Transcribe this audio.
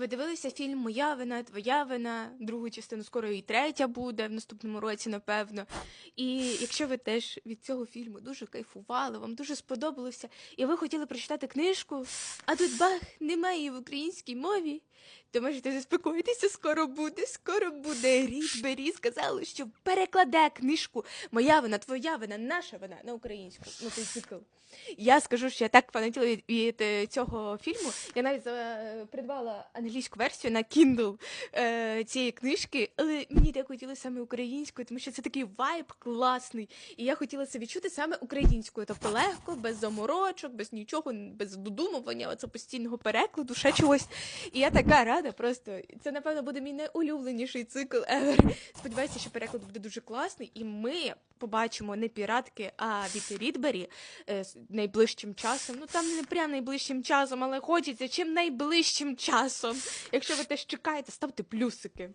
Ви дивилися фільм Моя вина, твоя вина, другу частину скоро і третя буде в наступному році, напевно. І якщо ви теж від цього фільму дуже кайфували, вам дуже сподобалося, і ви хотіли прочитати книжку, а тут бах, немає в українській мові, то можете заспокоїтися, скоро буде, скоро буде. Рід Бері сказали, що перекладе книжку Моя вина, твоя вина, наша вина на українську. Ну, цей цикл. Я скажу, що я так фанатіла від, від е, цього фільму. Я навіть за, придбала англійську версію на Kindle е, цієї книжки, але мені так хотілося саме українською, тому що це такий вайб класний. І я хотіла це відчути саме українською, тобто легко, без заморочок, без нічого, без додумування, оце постійного перекладу, ще чогось. І я така рада, просто це напевно буде мій найулюбленіший цикл ever. Сподіваюся, що переклад буде дуже класний, і ми побачимо не піратки, а від Рідбері е, найближчим часом. Ну там не прям найближчим часом, але хочеться чим найближчим часом. Якщо ви теж чекаєте, ставте плюсики.